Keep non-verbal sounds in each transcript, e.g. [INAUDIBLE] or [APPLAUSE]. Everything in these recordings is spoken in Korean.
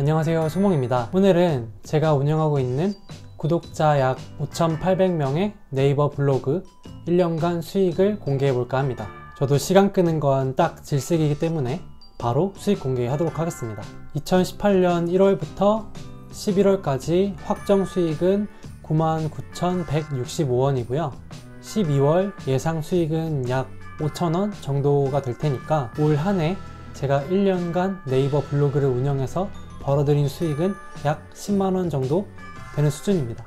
안녕하세요 소몽입니다. 오늘은 제가 운영하고 있는 구독자 약 5,800명의 네이버 블로그 1년간 수익을 공개해 볼까 합니다. 저도 시간 끄는 건 딱 질색이기 때문에 바로 수익 공개하도록 하겠습니다. 2018년 1월부터 11월까지 확정 수익은 99,165원이고요. 12월 예상 수익은 약 5,000원 정도가 될 테니까 올 한 해 제가 1년간 네이버 블로그를 운영해서 벌어들인 수익은 약 10만원 정도 되는 수준입니다.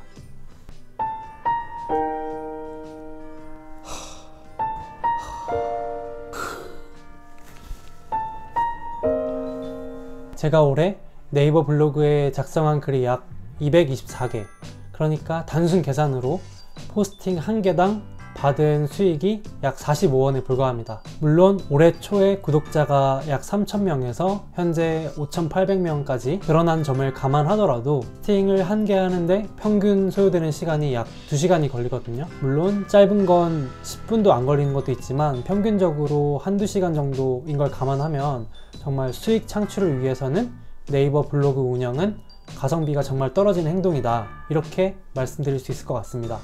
제가 올해 네이버 블로그에 작성한 글이 약 224개 그러니까 단순 계산으로 포스팅 한 개당 받은 수익이 약 45원에 불과합니다. 물론 올해 초에 구독자가 약 3,000명에서 현재 5,800명까지 늘어난 점을 감안하더라도 스팅을 한 개 하는데 평균 소요되는 시간이 약 2시간이 걸리거든요. 물론 짧은 건 10분도 안 걸리는 것도 있지만 평균적으로 한두 시간 정도인 걸 감안하면 정말 수익 창출을 위해서는 네이버 블로그 운영은 가성비가 정말 떨어지는 행동이다. 이렇게 말씀드릴 수 있을 것 같습니다.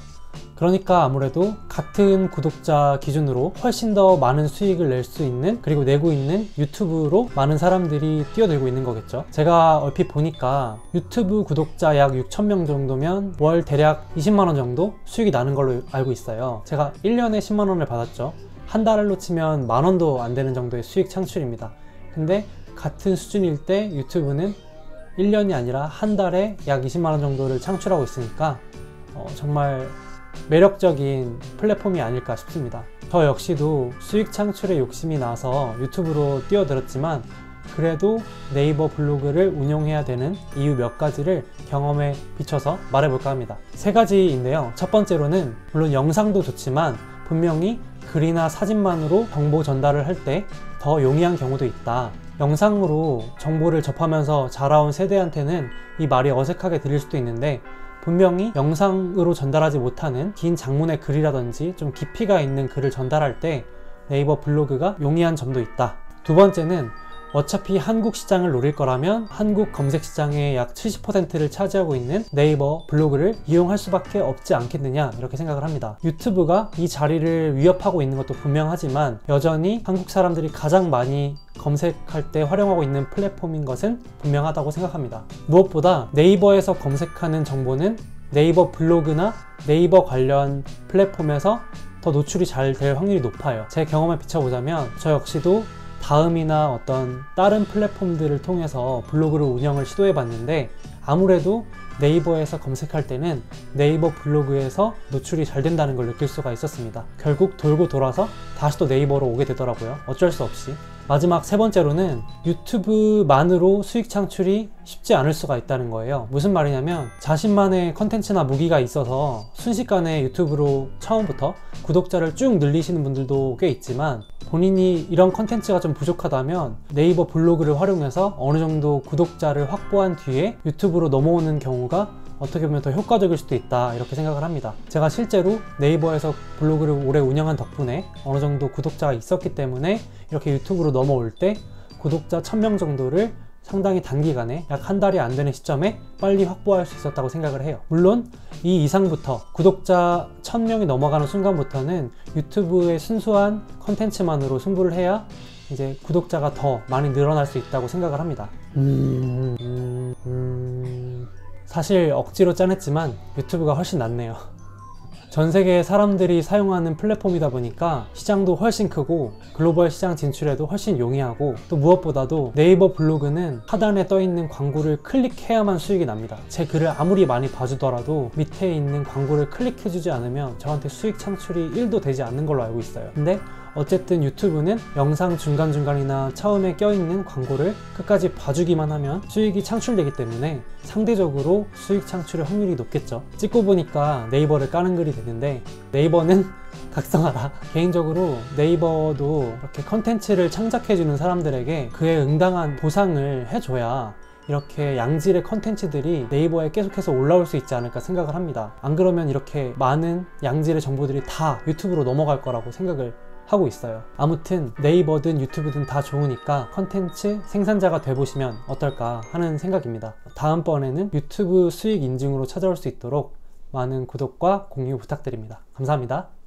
그러니까 아무래도 같은 구독자 기준으로 훨씬 더 많은 수익을 낼 수 있는 그리고 내고 있는 유튜브로 많은 사람들이 뛰어들고 있는 거겠죠. 제가 얼핏 보니까 유튜브 구독자 약 6천명 정도면 월 대략 20만원 정도 수익이 나는 걸로 알고 있어요. 제가 1년에 10만원을 받았죠. 한 달로 치면 만원도 안 되는 정도의 수익 창출입니다. 근데 같은 수준일 때 유튜브는 1년이 아니라 한 달에 약 20만원 정도를 창출하고 있으니까 어, 정말 매력적인 플랫폼이 아닐까 싶습니다. 저 역시도 수익 창출에 욕심이 나서 유튜브로 뛰어들었지만 그래도 네이버 블로그를 운영해야 되는 이유 몇 가지를 경험에 비춰서 말해볼까 합니다. 세 가지인데요. 첫 번째로는 물론 영상도 좋지만 분명히 글이나 사진만으로 정보 전달을 할 때 더 용이한 경우도 있다. 영상으로 정보를 접하면서 자라온 세대한테는 이 말이 어색하게 들릴 수도 있는데 분명히 영상으로 전달하지 못하는 긴 장문의 글이라든지 좀 깊이가 있는 글을 전달할 때 네이버 블로그가 용이한 점도 있다. 두 번째는 어차피 한국 시장을 노릴 거라면 한국 검색 시장의 약 70%를 차지하고 있는 네이버 블로그를 이용할 수밖에 없지 않겠느냐 이렇게 생각을 합니다. 유튜브가 이 자리를 위협하고 있는 것도 분명하지만 여전히 한국 사람들이 가장 많이 검색할 때 활용하고 있는 플랫폼인 것은 분명하다고 생각합니다. 무엇보다 네이버에서 검색하는 정보는 네이버 블로그나 네이버 관련 플랫폼에서 더 노출이 잘 될 확률이 높아요. 제 경험에 비춰보자면 저 역시도 다음이나 어떤 다른 플랫폼들을 통해서 블로그를 운영을 시도해 봤는데 아무래도 네이버에서 검색할 때는 네이버 블로그에서 노출이 잘 된다는 걸 느낄 수가 있었습니다. 결국 돌고 돌아서 다시 또 네이버로 오게 되더라고요. 어쩔 수 없이. 마지막 세 번째로는 유튜브만으로 수익 창출이 쉽지 않을 수가 있다는 거예요. 무슨 말이냐면 자신만의 컨텐츠나 무기가 있어서 순식간에 유튜브로 처음부터 구독자를 쭉 늘리시는 분들도 꽤 있지만 본인이 이런 컨텐츠가 좀 부족하다면 네이버 블로그를 활용해서 어느 정도 구독자를 확보한 뒤에 유튜브로 넘어오는 경우가 어떻게 보면 더 효과적일 수도 있다 이렇게 생각을 합니다 제가 실제로 네이버에서 블로그를 오래 운영한 덕분에 어느 정도 구독자가 있었기 때문에 이렇게 유튜브로 넘어올 때 구독자 1000명 정도를 상당히 단기간에 약 한 달이 안 되는 시점에 빨리 확보할 수 있었다고 생각을 해요. 물론 이 이상부터 구독자 1000명이 넘어가는 순간부터는 유튜브의 순수한 컨텐츠만으로 승부를 해야 이제 구독자가 더 많이 늘어날 수 있다고 생각을 합니다. 음, 음, 음... 사실 억지로 짜냈지만 유튜브가 훨씬 낫네요. 전 세계 사람들이 사용하는 플랫폼이다 보니까 시장도 훨씬 크고 글로벌 시장 진출에도 훨씬 용이하고 또 무엇보다도 네이버 블로그는 하단에 떠 있는 광고를 클릭해야만 수익이 납니다. 제 글을 아무리 많이 봐주더라도 밑에 있는 광고를 클릭해주지 않으면 저한테 수익 창출이 1도 되지 않는 걸로 알고 있어요. 근데 어쨌든 유튜브는 영상 중간중간이나 처음에 껴있는 광고를 끝까지 봐주기만 하면 수익이 창출되기 때문에 상대적으로 수익 창출의 확률이 높겠죠. 찍고 보니까 네이버를 까는 글이 되는데 네이버는 [LAUGHS] 각성하라. 개인적으로 네이버도 이렇게 컨텐츠를 창작해주는 사람들에게 그에 응당한 보상을 해줘야 이렇게 양질의 컨텐츠들이 네이버에 계속해서 올라올 수 있지 않을까 생각을 합니다. 안 그러면 이렇게 많은 양질의 정보들이 다 유튜브로 넘어갈 거라고 생각을 하고 있어요. 아무튼 네이버든 유튜브든 다 좋으니까 컨텐츠 생산자가 돼보시면 어떨까 하는 생각입니다. 다음번에는 유튜브 수익 인증으로 찾아올 수 있도록 많은 구독과 공유 부탁드립니다. 감사합니다.